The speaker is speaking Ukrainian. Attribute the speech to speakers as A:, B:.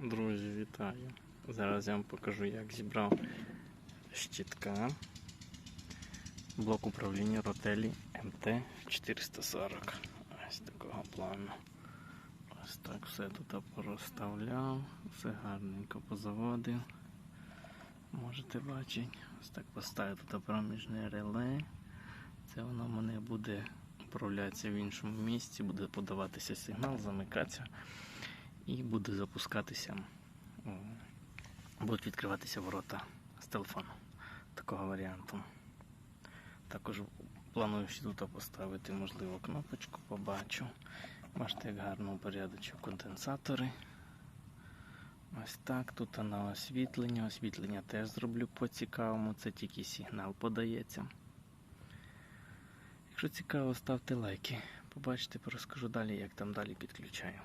A: Друзі, вітаю! Зараз я вам покажу, як зібрав щитка блок управління ротелі МТ-440. Ось такого плану. Ось так все тут порозставляв, все гарненько позаводив. Можете бачити, ось так поставив тут проміжне реле. Це воно в мене буде управлятися в іншому місці, буде подаватися сигнал, замикатися і буде запускатися, будуть відкриватися ворота з телефону такого варіанту. Також планую ще тут поставити, можливо, кнопочку побачу. Бачите, як гарно упорядочив конденсатори. Ось так, тут на освітлення. Освітлення теж зроблю по-цікавому, це тільки сигнал подається. Якщо цікаво, ставте лайки. Побачите, розкажу далі, як там далі підключаю.